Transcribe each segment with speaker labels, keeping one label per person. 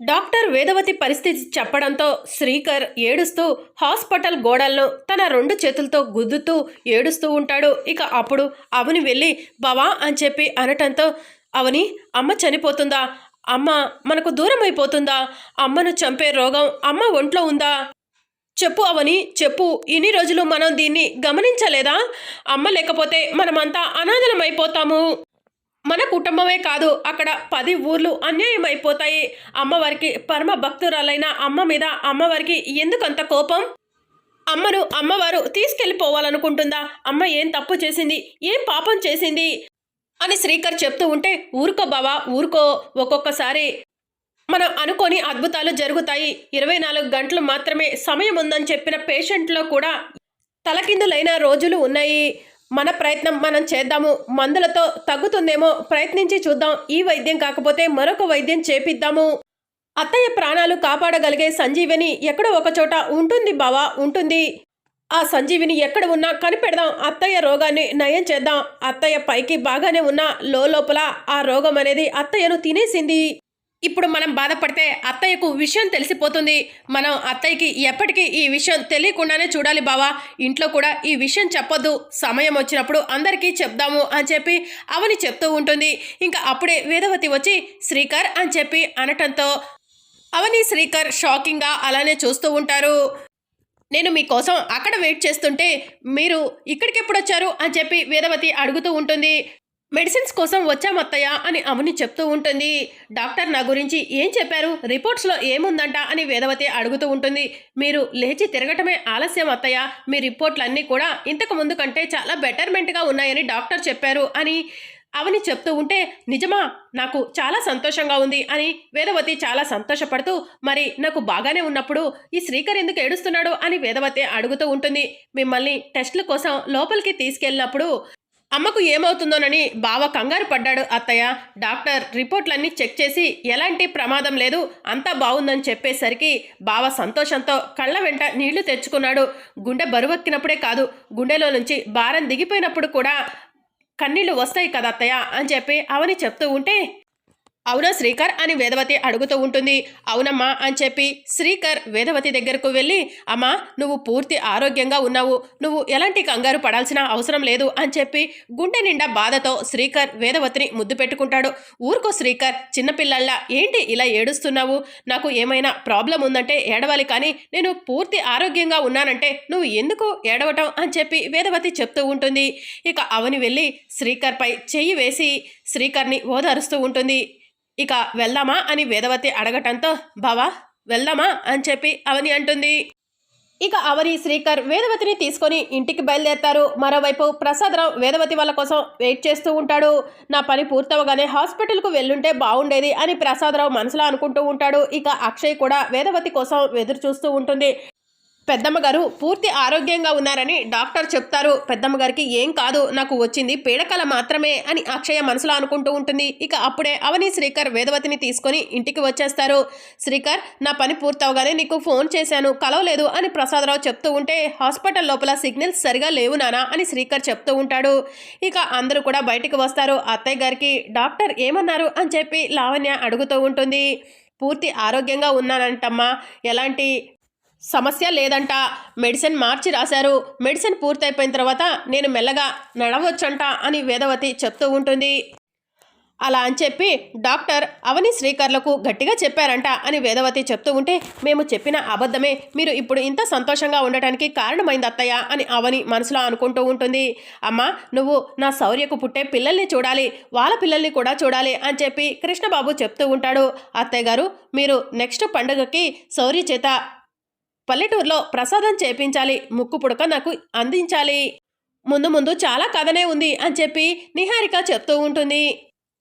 Speaker 1: Doctor Vedavathi పరిస్థితి చెప్పడంతో శ్రీకర్ ఏడుస్తూ హాస్పిటల్ గోడలను తన రెండు చేతులతో గుద్దుతూ ఏడుస్తూ ఉంటాడు. ఇక అప్పుడు అవని వెళ్ళి బావా అని చెప్పి అనటంతో అవని అమ్మ చనిపోతుందా? అమ్మ మనకు దూరం అయిపోతుందా అమ్మను చంపే రోగం అమ్మ ఒంట్లో ఉందా? చెప్పు అవని చెప్పు. ఇన్ని రోజులు మనం దీన్ని గమనించలేదా? అమ్మ లేకపోతే మనమంతా అనాథలమైపోతాము. మన కుటుంబమే కాదు అక్కడ పది ఊర్లు అన్యాయం అయిపోతాయి అమ్మవారికి పరమ భక్తురాలైన అమ్మ మీద అమ్మవారికి ఎందుకంత కోపం? అమ్మను అమ్మవారు తీసుకెళ్ళిపోవాలనుకుంటుందా? అమ్మ ఏం తప్పు చేసింది? ఏం పాపం చేసింది? అని శ్రీకర్ చెప్తూ ఉంటే ఊరుకో బావా ఊరుకో. ఒక్కొక్కసారి మనం అనుకోని అద్భుతాలు జరుగుతాయి. ఇరవై నాలుగు గంటలు మాత్రమే సమయం ఉందని చెప్పిన పేషెంట్లో కూడా తలకిందులైన రోజులు ఉన్నాయి. మన ప్రయత్నం మనం చేద్దాము మందులతో తగ్గుతుందేమో ప్రయత్నించి చూద్దాం ఈ వైద్యం కాకపోతే మరొక వైద్యం చేపిద్దాము. అత్తయ్య ప్రాణాలు కాపాడగలిగే సంజీవిని ఎక్కడో ఒకచోట ఉంటుంది బావా ఉంటుంది. ఆ సంజీవిని ఎక్కడ ఉన్నా కనిపెడదాం అత్తయ్య రోగాన్ని నయం చేద్దాం. అత్తయ్య పైకి బాగానే ఉన్నా లోపల ఆ రోగం అనేది అత్తయ్యను తినేసింది. ఇప్పుడు మనం బాధపడితే అత్తయ్యకు విషయం తెలిసిపోతుంది. మనం అత్తయ్యకి ఎప్పటికీ ఈ విషయం తెలియకుండానే చూడాలి బావా. ఇంట్లో కూడా ఈ విషయం చెప్పొద్దు. సమయం వచ్చినప్పుడు అందరికీ చెప్దాము అని చెప్పి అవని చెప్తూ ఉంటుంది. ఇంకా అప్పుడే వేదవతి వచ్చి శ్రీకర్ అని చెప్పి అనటంతో అవని శ్రీకర్ షాకింగ్గా అలానే చూస్తూ ఉంటారు. నేను మీకోసం అక్కడ వెయిట్ చేస్తుంటే మీరు ఇక్కడికి ఎప్పుడు వచ్చారు? అని చెప్పి వేదవతి అడుగుతూ ఉంటుంది. మెడిసిన్స్ కోసం వచ్చామత్తయ్య అని అవని చెప్తూ ఉంటుంది. డాక్టర్ నా గురించి ఏం చెప్పారు? రిపోర్ట్స్లో ఏముందంట? అని వేదవతి అడుగుతూ ఉంటుంది. మీరు లేచి తిరగటమే ఆలస్యం అత్తయ్య. మీ రిపోర్ట్లన్నీ కూడా ఇంతకు ముందు కంటే చాలా బెటర్మెంట్గా ఉన్నాయని డాక్టర్ చెప్పారు అని అవని చెప్తూ ఉంటే నిజమా? నాకు చాలా సంతోషంగా ఉంది అని వేదవతి చాలా సంతోషపడుతూ మరి నాకు బాగానే ఉన్నప్పుడు ఈ శ్రీకర్ ఎందుకు ఏడుస్తున్నాడు? అని వేదవతి అడుగుతూ ఉంటుంది. మిమ్మల్ని టెస్టుల కోసం లోపలికి తీసుకెళ్ళినప్పుడు అమ్మకు ఏమవుతుందోనని బావ కంగారు పడ్డాడు అత్తయ్య. డాక్టర్ రిపోర్ట్లన్నీ చెక్ చేసి ఎలాంటి ప్రమాదం లేదు అంతా బాగుందని చెప్పేసరికి బావ సంతోషంతో కళ్ళ వెంట నీళ్ళు తెచ్చుకున్నాడు. గుండె బరువెక్కినప్పుడే కాదు గుండెలో నుంచి భారం దిగిపోయినప్పుడు కూడా కన్నీళ్ళు వస్తాయి కదా అత్తయ్య అని చెప్పి అవని చెప్తూ ఉంటే అవునా శ్రీకర్ అని వేదవతి అడుగుతూ ఉంటుంది. అవునమ్మా అని చెప్పి శ్రీకర్ వేదవతి దగ్గరకు వెళ్ళి అమ్మా నువ్వు పూర్తి ఆరోగ్యంగా ఉన్నావు. నువ్వు ఎలాంటి కంగారు పడాల్సిన అవసరం లేదు అని చెప్పి గుండె నిండా బాధతో శ్రీకర్ వేదవతిని ముద్దు పెట్టుకుంటాడు. ఊరుకో శ్రీకర్ చిన్నపిల్లల్లా ఏంటి ఇలా ఏడుస్తున్నావు? నాకు ఏమైనా ప్రాబ్లం ఉందంటే ఏడవాలి కానీ నేను పూర్తి ఆరోగ్యంగా ఉన్నానంటే నువ్వు ఎందుకు ఏడవటం అని చెప్పి వేదవతి చెప్తూ ఉంటుంది. ఇక అవని వెళ్ళి శ్రీకర్పై చెయ్యి వేసి శ్రీకర్ని ఓదారుస్తూ ఉంటుంది. ఇక వెళ్దామా అని వేదవతి అడగటంతో బావా వెళ్దామా? అని చెప్పి అవని అంటుంది. ఇక అవని శ్రీకర్ వేదవతిని తీసుకొని ఇంటికి బయలుదేరతారు. మరోవైపు ప్రసాదరావు వేదవతి వాళ్ళ కోసం వెయిట్ చేస్తూ ఉంటాడు. నా పని పూర్తవగానే హాస్పిటల్కు వెళ్ళుంటే బాగుండేది అని ప్రసాదరావు మనసులో అనుకుంటూ ఉంటాడు. ఇక అక్షయ్ కూడా వేదవతి కోసం ఎదురు చూస్తూ ఉంటుంది. పెద్దమ్మ గారు పూర్తి ఆరోగ్యంగా ఉన్నారని డాక్టర్ చెప్తారు. పెద్దమ్మ గారికి ఏం కాదు నాకు వచ్చింది పీడకల మాత్రమే అని అక్షయ మనసులో అనుకుంటూ ఉంటుంది. ఇక అప్పుడే అవని శ్రీకర్ వేదవతిని తీసుకొని ఇంటికి వచ్చేస్తారు. శ్రీకర్ నా పని పూర్తవగానే నీకు ఫోన్ చేశాను కలవలేదు అని ప్రసాదరావు చెప్తూ ఉంటే హాస్పిటల్ లోపల సిగ్నల్స్ సరిగా లేవు నానా అని శ్రీకర్ చెప్తూ ఉంటాడు. ఇక అందరూ కూడా బయటికి వస్తారు. అత్తయ్య గారికి డాక్టర్ ఏమన్నారు? అని చెప్పి లావణ్య అడుగుతూ ఉంటుంది. పూర్తి ఆరోగ్యంగా ఉన్నానంటమ్మా. ఎలాంటి సమస్య లేదంట. మెడిసిన్ మార్చి రాశారు. మెడిసిన్ పూర్తయిపోయిన తర్వాత నేను మెల్లగా నడవచ్చంట అని వేదవతి చెప్తూ ఉంటుంది. అలా అని చెప్పి డాక్టర్ అవని శ్రీకర్లకు గట్టిగా చెప్పారంట అని వేదవతి చెప్తూ ఉంటే మేము చెప్పిన అబద్ధమే. మీరు ఇప్పుడు ఇంత సంతోషంగా ఉండటానికి కారణమైంది అత్తయ్య అని అవని మనసులో అనుకుంటూ ఉంటుంది. అమ్మా నువ్వు నా శౌర్యకు పుట్టే పిల్లల్ని చూడాలి. వాళ్ళ పిల్లల్ని కూడా చూడాలి అని చెప్పి కృష్ణబాబు చెప్తూ ఉంటాడు. అత్తయ్య గారు మీరు నెక్స్ట్ పండుగకి శౌర్య చేత పల్లెటూరులో ప్రసాదం చేపించాలి ముక్కు పుడక నాకు అందించాలి. ముందు ముందు చాలా కథనే ఉంది అని చెప్పి నిహారిక చెప్తూ ఉంటుంది.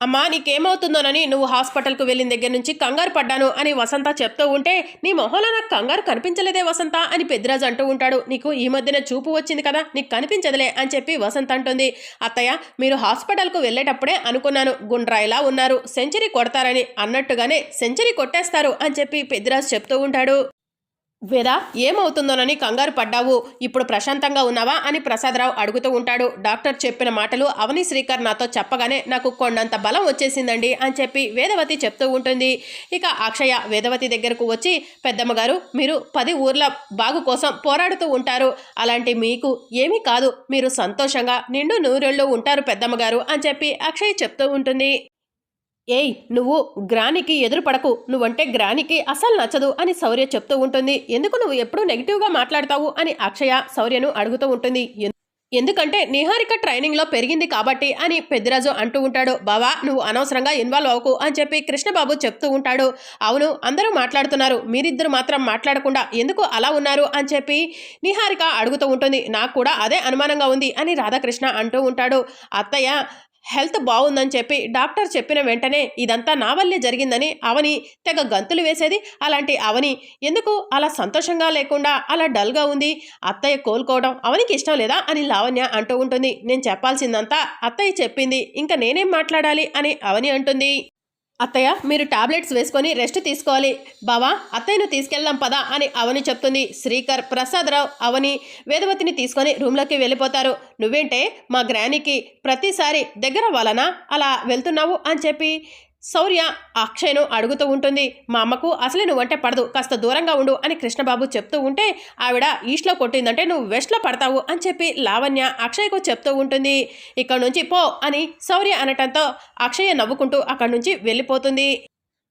Speaker 1: అమ్మా నీకేమవుతుందోనని నువ్వు హాస్పిటల్కు వెళ్ళిన దగ్గర నుంచి కంగారు పడ్డాను అని వసంత చెప్తూ ఉంటే నీ మొహంలో నాకు కంగారు కనిపించలేదే వసంత అని పెద్దిరాజు అంటూ ఉంటాడు. నీకు ఈ మధ్యన చూపు వచ్చింది కదా నీకు కనిపించదులే అని చెప్పి వసంత అంటుంది. అత్తయ్య మీరు హాస్పిటల్కు వెళ్ళేటప్పుడే అనుకున్నాను గుండ్రాయిలా ఉన్నారు సెంచరీ కొడతారని అన్నట్టుగానే సెంచరీ కొట్టేస్తారు అని చెప్పి పెద్దిరాజు చెప్తూ ఉంటాడు. వేద ఏమవుతుందోనని కంగారు పడ్డావు. ఇప్పుడు ప్రశాంతంగా ఉన్నావా అని ప్రసాదరావు అడుగుతూ ఉంటాడు. డాక్టర్ చెప్పిన మాటలు అవని శ్రీకర్ నాతో చెప్పగానే నాకు కొండంత బలం వచ్చేసిందండి అని చెప్పి వేదవతి చెప్తూ ఉంటుంది. ఇక అక్షయ వేదవతి దగ్గరకు వచ్చి పెద్దమ్మ గారు మీరు పది ఊర్ల బాగు కోసం పోరాడుతూ ఉంటారు. అలాంటి మీకు ఏమీ కాదు. మీరు సంతోషంగా నిండు నూరెళ్ళు ఉంటారు పెద్దమ్మ గారు అని చెప్పి అక్షయ్ చెప్తూ ఉంటుంది. ఏయ్ నువ్వు గ్రానికి ఎదురు పడకు. నువ్వంటే గ్రానికి అసలు నచ్చదు అని శౌర్య చెప్తూ ఉంటుంది. ఎందుకు నువ్వు ఎప్పుడూ నెగిటివ్గా మాట్లాడతావు అని అక్షయ శౌర్యను అడుగుతూ ఉంటుంది. ఎందుకంటే నిహారిక ట్రైనింగ్లో పెరిగింది కాబట్టి అని పెద్దిరాజు అంటూ ఉంటాడు. బావా నువ్వు అనవసరంగా ఇన్వాల్వ్ అవ్వకు అని చెప్పి కృష్ణబాబు చెప్తూ ఉంటాడు. అవును అందరూ మాట్లాడుతున్నారు. మీరిద్దరు మాత్రం మాట్లాడకుండా ఎందుకు అలా ఉన్నారు అని చెప్పి నిహారిక అడుగుతూ ఉంటుంది. నాకు కూడా అదే అనుమానంగా ఉంది అని రాధాకృష్ణ అంటూ ఉంటాడు. అత్తయ్య హెల్త్ బాగుందని చెప్పి డాక్టర్ చెప్పిన వెంటనే ఇదంతా నా వల్లే జరిగిందని అవని తెగ గంతులు వేసేది అలాంటి అవని. ఎందుకు? అలా సంతోషంగా లేకుండా అలా డల్గా ఉంది. అత్తయ్య కోలుకోవడం అవనికి ఇష్టం లేదా అని లావణ్య అంటూ ఉంటుంది. నేను చెప్పాల్సిందంతా అత్తయ్య చెప్పింది. ఇంకా నేనేం మాట్లాడాలి అని అవని అంటుంది. అత్తయ్య మీరు టాబ్లెట్స్ వేసుకొని రెస్ట్ తీసుకోవాలి. బావా అత్తయ్యను తీసుకెళ్దాం పదా అని అవని చెప్తుంది. శ్రీకర్ ప్రసాదరావు అవని వేదవతిని తీసుకొని రూమ్లోకి వెళ్ళిపోతారు. నువ్వేంటే మా గ్రానికి ప్రతిసారి దగ్గర వలన అలా వెళ్తున్నావు అని చెప్పి శౌర్య అక్షయ్ను అడుగుతూ ఉంటుంది. మా అమ్మకు అసలే నువ్వంటే పడదు. కాస్త దూరంగా ఉండు అని కృష్ణబాబు చెప్తూ ఉంటే ఆవిడ ఈస్ట్లో కొట్టిందంటే నువ్వు వెస్ట్లో పడతావు అని చెప్పి లావణ్య అక్షయ్కు చెప్తూ ఉంటుంది. ఇక్కడ నుంచి పో అని శౌర్య అనటంతో అక్షయ నవ్వుకుంటూ అక్కడి నుంచి వెళ్ళిపోతుంది.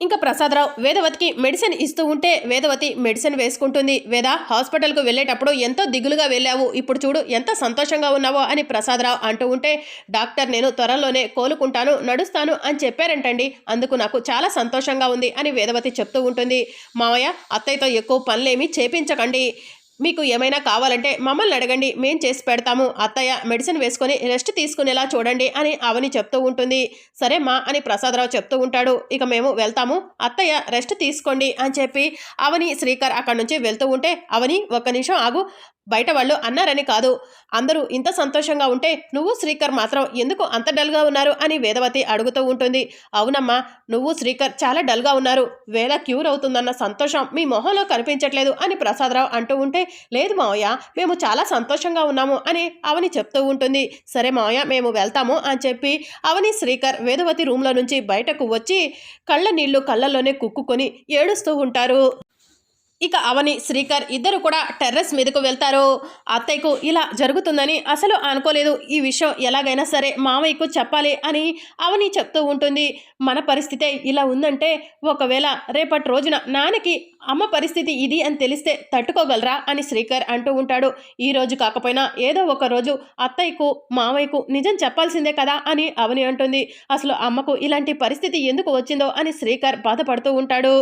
Speaker 1: ఇంకా ప్రసాదరావు వేదవతికి మెడిసిన్ ఇస్తూ ఉంటే వేదవతి మెడిసిన్ వేసుకుంటుంది. వేద హాస్పిటల్కు వెళ్ళేటప్పుడు ఎంతో దిగులుగా వెళ్ళావు. ఇప్పుడు చూడు ఎంత సంతోషంగా ఉన్నావో అని ప్రసాదరావు అంటూ ఉంటే డాక్టర్ నేను త్వరలోనే కోలుకుంటాను నడుస్తాను అని చెప్పారంటండి. అందుకు నాకు చాలా సంతోషంగా ఉంది అని వేదవతి చెప్తూ ఉంటుంది. మావయ్య అత్తయ్యతో ఎక్కువ పనులేమీ చేపించకండి. మీకు ఏమైనా కావాలంటే మమ్మల్ని అడగండి. మేం చేసి పెడతాము. అత్తయ్య మెడిసిన్ వేసుకొని రెస్ట్ తీసుకునేలా చూడండి అని అవని చెప్తూ ఉంటుంది. సరే మా అని ప్రసాదరావు చెప్తూ ఉంటాడు. ఇక మేము వెళ్తాము. అత్తయ్య రెస్ట్ తీసుకోండి అని చెప్పి అవని శ్రీకర్ అక్కడి నుంచి వెళ్తూ ఉంటే అవని ఒక్క నిమిషం ఆగు. బయట వాళ్ళు అన్నారని కాదు. అందరూ ఇంత సంతోషంగా ఉంటే నువ్వు శ్రీకర్ మాత్రం ఎందుకు అంత డల్గా ఉన్నారు అని వేదవతి అడుగుతూ ఉంటుంది. అవునమ్మా నువ్వు శ్రీకర్ చాలా డల్గా ఉన్నారు. వేళ క్యూర్ అవుతుందన్న సంతోషం మీ మొహంలో కనిపించట్లేదు అని ప్రసాదరావు అంటూ ఉంటే లేదు మావయ్య మేము చాలా సంతోషంగా ఉన్నాము అని అవని చెప్తూ ఉంటుంది. సరే మావయ్య మేము వెళ్తాము అని చెప్పి అవని శ్రీకర్ వేదవతి రూమ్లో నుంచి బయటకు వచ్చి కళ్ళ నీళ్ళు కళ్ళల్లోనే కుక్కుకొని ఏడుస్తూ ఉంటారు. ఇక అవని శ్రీకర్ ఇద్దరు కూడా టెర్రస్ మీదకు వెళ్తారు. అత్తయ్యకు ఇలా జరుగుతుందని అసలు అనుకోలేదు. ఈ విషయం ఎలాగైనా సరే మామయ్యకు చెప్పాలి అని అవని చెప్తూ ఉంటుంది. మన పరిస్థితే ఇలా ఉందంటే ఒకవేళ రేపటి రోజున నాన్నకి అమ్మ పరిస్థితి ఇది అని తెలిస్తే తట్టుకోగలరా అని శ్రీకర్ అంటూ ఉంటాడు. ఈ రోజు కాకపోయినా ఏదో ఒక రోజు అత్తయ్యకు మామయ్యకు నిజం చెప్పాల్సిందే కదా అని అవని అంటుంది. అసలు అమ్మకు ఇలాంటి పరిస్థితి ఎందుకు వచ్చిందో అని శ్రీకర్ బాధపడుతూ ఉంటాడు.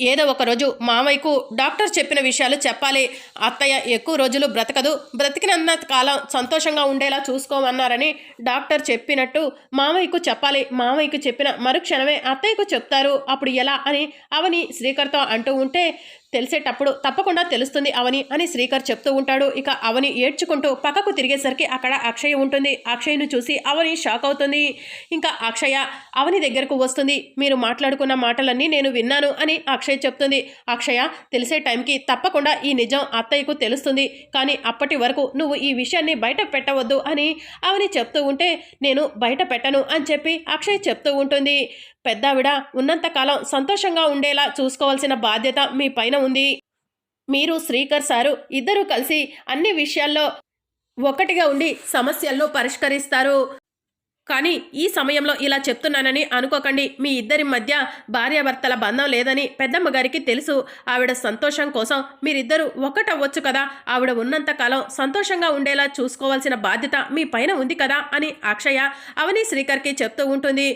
Speaker 1: ఏదో ఒక రోజు మామయ్యకు డాక్టర్ చెప్పిన విషయాలు చెప్పాలి. అత్తయ్య ఎక్కువ రోజులు బ్రతకదు. బ్రతికినంత కాలం సంతోషంగా ఉండేలా చూసుకోమన్నారని డాక్టర్ చెప్పినట్టు మామయ్యకు చెప్పాలి. మామయ్యకు చెప్పిన మరుక్షణమే అత్తయ్యకు చెప్తారు. అప్పుడు ఎలా అని అవని శ్రీకర్తో అంటూ ఉంటే తెలిసేటప్పుడు తప్పకుండా తెలుస్తుంది అవని అని శ్రీకర్ చెప్తూ ఉంటాడు. ఇక అవని ఏడ్చుకుంటూ పక్కకు తిరిగేసరికి అక్కడ అక్షయ ఉంటుంది. అక్షయ్ను చూసి అవని షాక్ అవుతుంది. ఇంకా అక్షయ అవని దగ్గరకు వస్తుంది. మీరు మాట్లాడుకున్న మాటలన్నీ నేను విన్నాను అని అక్షయ్ చెప్తుంది. అక్షయ తెలిసే టైంకి తప్పకుండా ఈ నిజం అత్తయ్యకు తెలుస్తుంది. కానీ అప్పటి వరకు నువ్వు ఈ విషయాన్ని బయట పెట్టవద్దు అని అవని చెప్తూ ఉంటే నేను బయట పెట్టను అని చెప్పి అక్షయ్ చెప్తూ ఉంటుంది. పెద్దావిడ ఉన్నంతకాలం సంతోషంగా ఉండేలా చూసుకోవాల్సిన బాధ్యత మీ పైన ఉంది. మీరు శ్రీకర్ సారు ఇద్దరూ కలిసి అన్ని విషయాల్లో ఒకటిగా ఉండి సమస్యలను పరిష్కరిస్తారు. కానీ ఈ సమయంలో ఇలా చెప్తున్నానని అనుకోకండి. మీ ఇద్దరి మధ్య భార్యాభర్తల బంధం లేదని పెద్దమ్మ గారికి తెలుసు. ఆవిడ సంతోషం కోసం మీరిద్దరూ ఒక్కటవ్వచ్చు కదా. ఆవిడ ఉన్నంతకాలం సంతోషంగా ఉండేలా చూసుకోవాల్సిన బాధ్యత మీ పైన ఉంది కదా అని అక్షయ అవని శ్రీకర్కి చెప్తూ ఉంటుంది.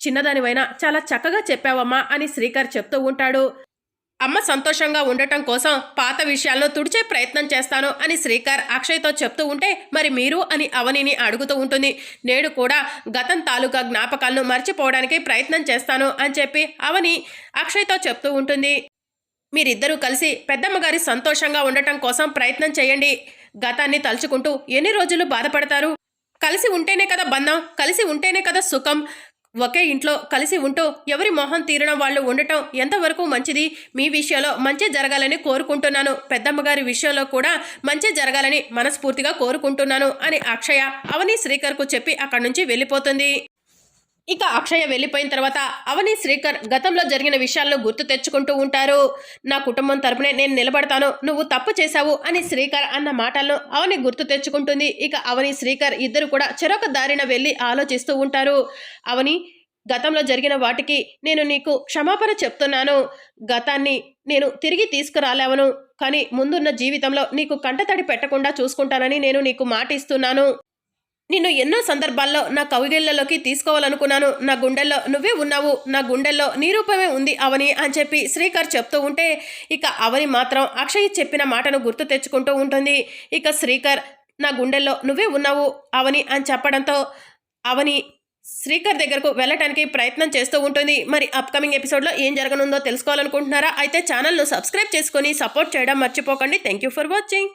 Speaker 1: చిన్నదానివైనా చాలా చక్కగా చెప్పావమ్మా అని శ్రీకర్ చెప్తూ ఉంటాడు. అమ్మ సంతోషంగా ఉండటం కోసం పాత విషయాలను తుడిచే ప్రయత్నం చేస్తాను అని శ్రీకర్ అక్షయ్తో చెప్తూ ఉంటే మరి మీరు అని అవనిని అడుగుతూ ఉంటుంది. నేడు కూడా గతం తాలూకా జ్ఞాపకాలను మర్చిపోవడానికి ప్రయత్నం చేస్తాను అని చెప్పి అవని అక్షయ్తో చెప్తూ ఉంటుంది. మీరిద్దరూ కలిసి పెద్దమ్మగారి సంతోషంగా ఉండటం కోసం ప్రయత్నం చేయండి. గతాన్ని తలుచుకుంటూ ఎన్ని రోజులు బాధపడతారు? కలిసి ఉంటేనే కదా బంధం కలిసి ఉంటేనే కదా సుఖం ఒకే ఇంట్లో కలిసి ఉంటూ ఎవరి మొహం తీరిన వాళ్ళు ఉండటం ఎంతవరకు మంచిది? మీ విషయంలో మంచి జరగాలని కోరుకుంటున్నాను. పెద్దమ్మగారి విషయంలో కూడా మంచి జరగాలని మనస్ఫూర్తిగా కోరుకుంటున్నాను అని అక్షయ అవని శ్రీకర్కు చెప్పి అక్కడి నుంచి వెళ్ళిపోతుంది. ఇక అక్షయ వెళ్ళిపోయిన తర్వాత అవని శ్రీకర్ గతంలో జరిగిన విషయాలను గుర్తు తెచ్చుకుంటూ ఉంటారు. నా కుటుంబం తరపునే నేను నిలబడతాను నువ్వు తప్పు చేశావు అని శ్రీకర్ అన్న మాటలను అవని గుర్తు తెచ్చుకుంటుంది. ఇక అవని శ్రీకర్ ఇద్దరు కూడా చెరొక దారిన వెళ్ళి ఆలోచిస్తూ ఉంటారు. అవని గతంలో జరిగిన వాటికి నేను నీకు క్షమాపణ చెప్తున్నాను. గతాన్ని నేను తిరిగి తీసుకురాలేవను కానీ ముందున్న జీవితంలో నీకు కంటతడి పెట్టకుండా చూసుకుంటానని నేను నీకు మాట ఇస్తున్నాను నిన్ను ఎన్నో సందర్భాల్లో నా కవిగిళ్ళలోకి తీసుకోవాలనుకున్నాను. నా గుండెల్లో నువ్వే ఉన్నావు. నా గుండెల్లో నీ రూపమే ఉంది అవని అని చెప్పి శ్రీకర్ చెప్తూ ఉంటే ఇక అవని మాత్రం అక్షయ్ చెప్పిన మాటను గుర్తు తెచ్చుకుంటూ ఉంటుంది. ఇక శ్రీకర్ నా గుండెల్లో నువ్వే ఉన్నావు అవని అని చెప్పడంతో అవని శ్రీకర్ దగ్గరకు వెళ్ళటానికి ప్రయత్నం చేస్తూ ఉంటుంది. మరి అప్కమింగ్ ఎపిసోడ్లో ఏం జరగనుందో తెలుసుకోవాలనుకుంటున్నారా? అయితే ఛానల్ను సబ్స్క్రైబ్ చేసుకొని సపోర్ట్ చేయడం మర్చిపోకండి. Thank you for watching